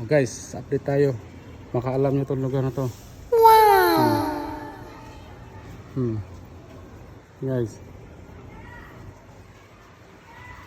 Oh guys, update tayo. Makaalam nyo itong lugar na to. Wow! Hmm. Guys.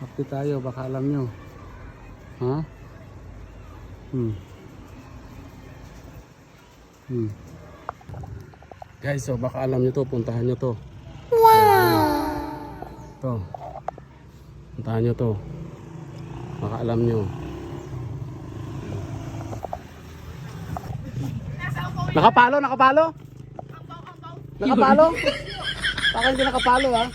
Update tayo, baka alam nyo. Ha? Hmm. Hmm. Guys, so baka alam nyo to, puntahan nyo to. Wow! To. Puntahan nyo to. Baka alam nyo. Nakapalo, nakapalo? Nakapalo? Baka hindi nakapalo ha?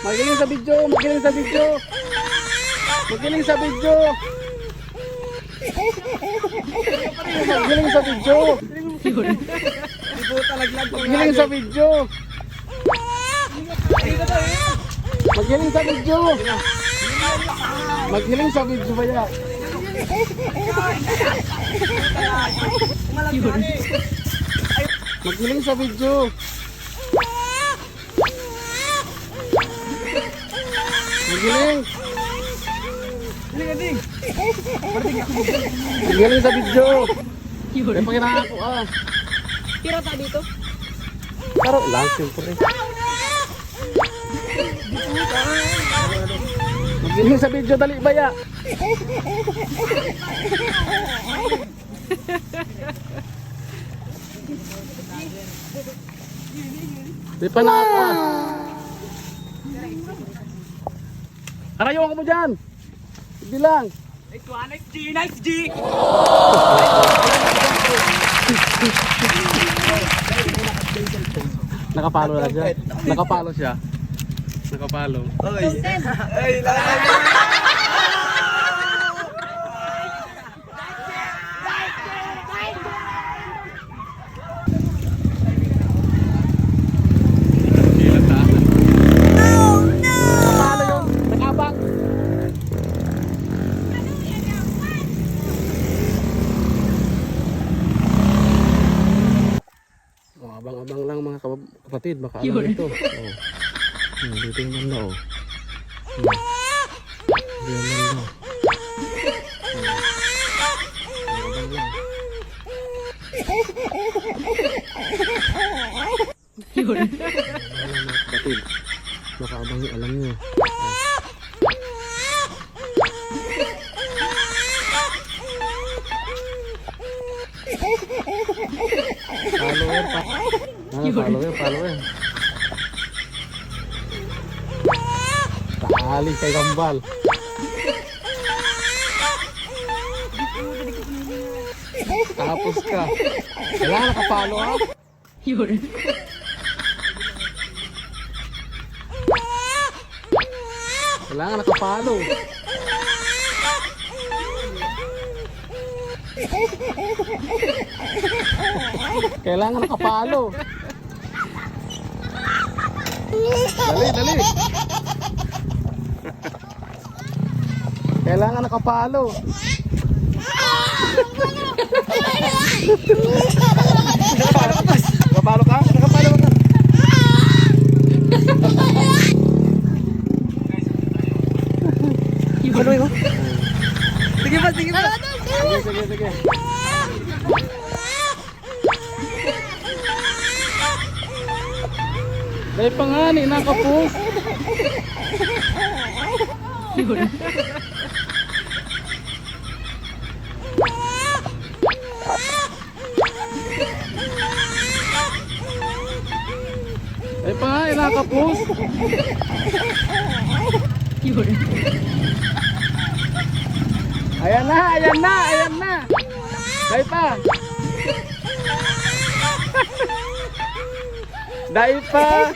Magiling sa video, magiling sa video. Magiling sa video. Magiling sa video. Magiling sa video. Magiling sa video. Magiling sa video ba yan? Magiling sa video. Magiling. Magiling sa video. May pakita ako ah. Tira pa dito. Pero lang siyempre. Magiling sa video dali baya. Di pa na ako ah. Arayawan ka mo dyan. Hindi lang. Nice one, nice G, nice G! Nakapalo na siya. Nakapalo siya. Nakapalo. Nakapalo mga kapatid, baka alam ito. Oh. Hmm, dito yung banda oh. Hmm. Dito yung. Abang lang mga kapatid. Baka abang yung alam nyo. Follower pa. Follower, follower. Tali kay Kambal. Tapos ka. Kailangan nakapalo ha. Kailangan nakapalo. Kailangan nakapalo. Dali, dali. Kailangan nakapalo. Nakapalo ka? Nakapalo ka? Ano yun? Sige pa, sige pa! Sige, sige, sige. Dahil pa nga ni nakapos. Dahil pa nga ni nakapos. Ayan na, ayan na, ayan na. Dahil pa. Dahil pa.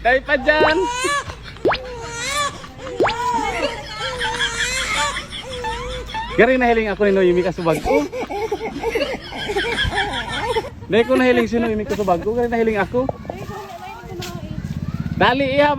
Dahil pa dyan. Gari nahiling ako ni Noemi ka subag ko. Dahil ko nahiling si Noemi ko subag ko. Gari nahiling ako. Dali iya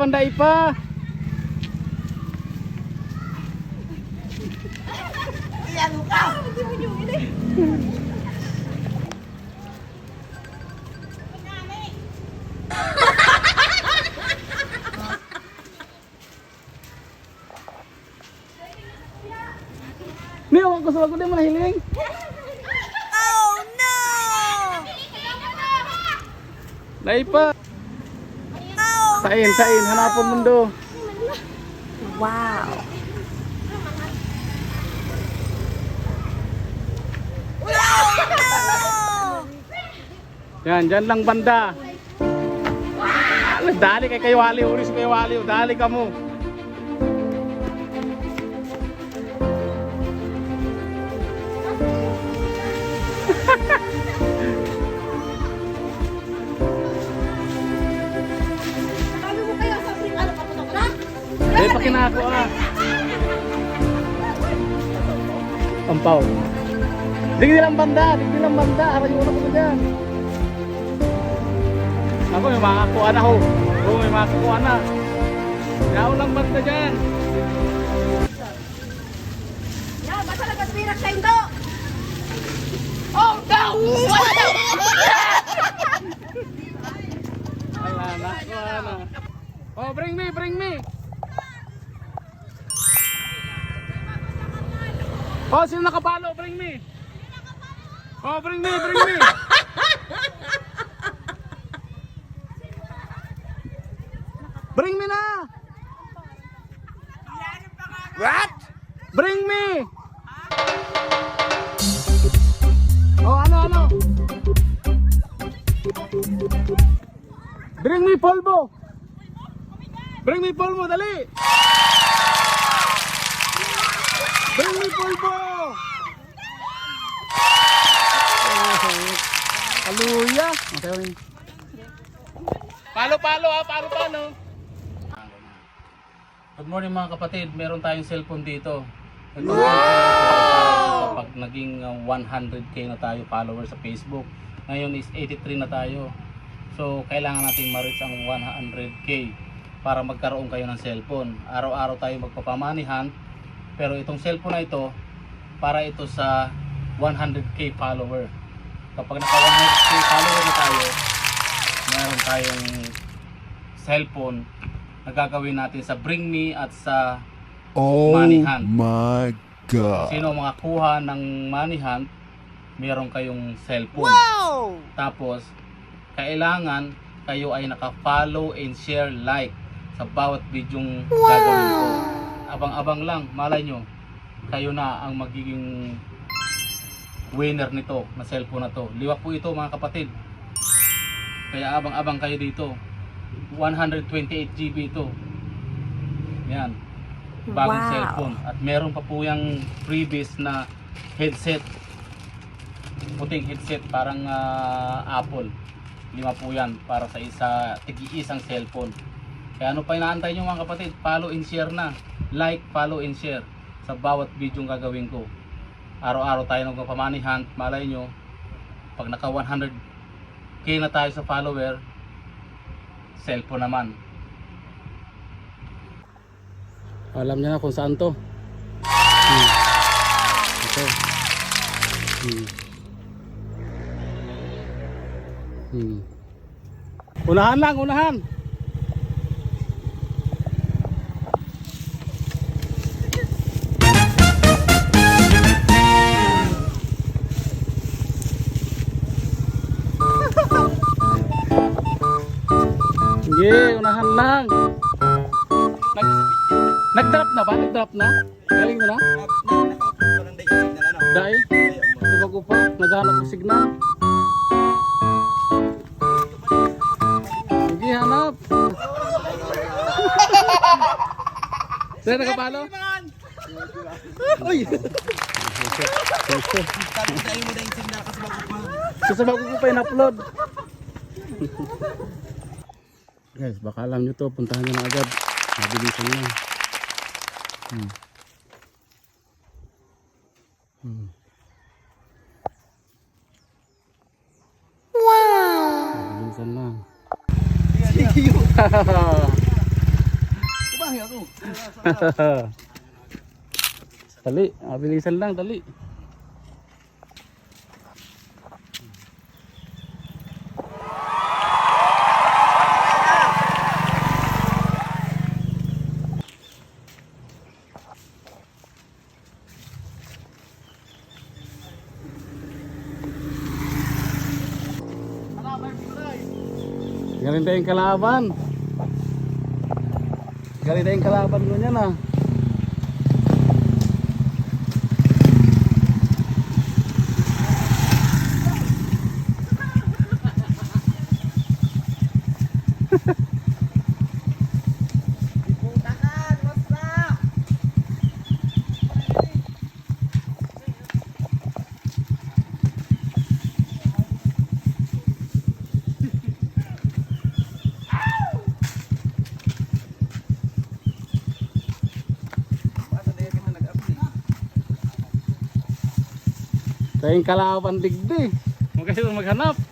Hindi, ako gusto ko din manahiling. Oh no! Naipa! Oh, sain, no! sain, hanapon mundo. Wow! Yan, dyan lang banda. Ah, Dali kay kayo wali, ulis kayo wali, dali ka mo. Sabi mo kayo, sabi mo ano papunta ko na? Dahil pa kinako ah. Pampaw. Digi nilang banda, digi nilang banda, harayo na ko na dyan. Ako may makakuha na ho. Oo, may makakuha na. Yaw lang banda dyan. Yan, basta nagkasirak sa indo! Oh no! Wala na, wala na. Oh, bring me, bring me. Oh, sino nakapalo? Bring me. Oh, bring me, bring me. Bring me na. What? Bring me. Oh, ano, ano? Bring me polvo. Bring me polvo, dali. Bring me polvo. Haluya. Okay. Palo, palo ah, palo, palo. Good morning mga kapatid, meron tayong cellphone dito. Ito wow! Pag naging uh, 100k na tayo followers sa Facebook. Ngayon is 83 na tayo. So, kailangan natin ma-reach ang 100k para magkaroon kayo ng cellphone. Araw-araw tayo magpapamanihan. Pero itong cellphone na ito, para ito sa 100k follower. Kapag naka 100k follower na tayo, meron tayong cellphone na gagawin natin sa Bring Me at sa Oh Money Hunt. my god. sino mga kuha ng Money Hunt, meron kayong cellphone. Wow! Tapos, kailangan kayo ay naka-follow and share like sa bawat bidyong gagawin ko. Abang-abang lang, malay nyo, kayo na ang magiging winner nito na cellphone na to. Liwa po ito mga kapatid. Kaya abang-abang kayo dito. 128 GB ito. Yan. Bagong Wow. cellphone. At meron pa po yung freebies na headset puting headset parang ah, Apple. Lima po yan para sa isa tigi-isang cellphone. Kaya ano pa inaantay nyo mga kapatid? Follow and share na. Like, follow and share sa bawat video gagawin ko. Araw-araw tayo nagpapamani hunt. Malay nyo, pag naka 100k na tayo sa follower, cellphone naman. Alam niya na kung saan to. Hmm. Ito. Hmm. Hmm. Unahan lang, unahan. Unahan lang. Nag Nag-drop na ba? Nag-drop na? Galing mo na? Dahil? Diba ko pa? Naghanap ng signal? Sige, hanap. Sir, nakapalo? Uy! Kasi bago ko pa in-upload. Guys, baka alam nyo to. Puntahan nyo na agad. Mabilisan nyo. Hmm. Hmm. Wow! Mabilisan lang. Ako. dali, mabilisan lang, dali. Galing tayong kalaban. Galing tayong kalaban mo niyan ah. Tayong kalaban digdi. Huwag kasi maghanap.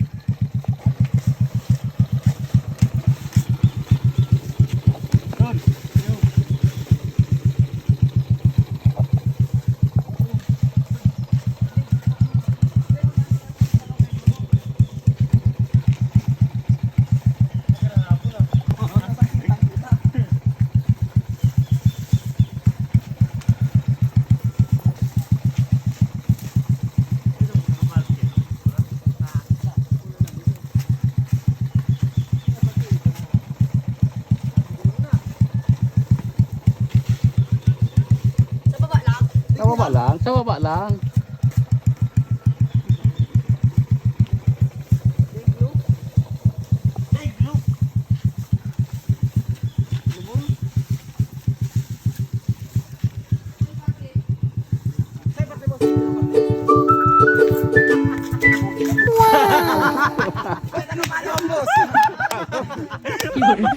Baba lang, sa baba lang.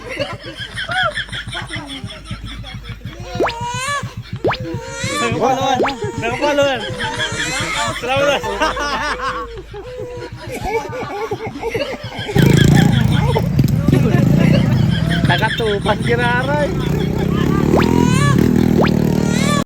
Nakatupan kiraray.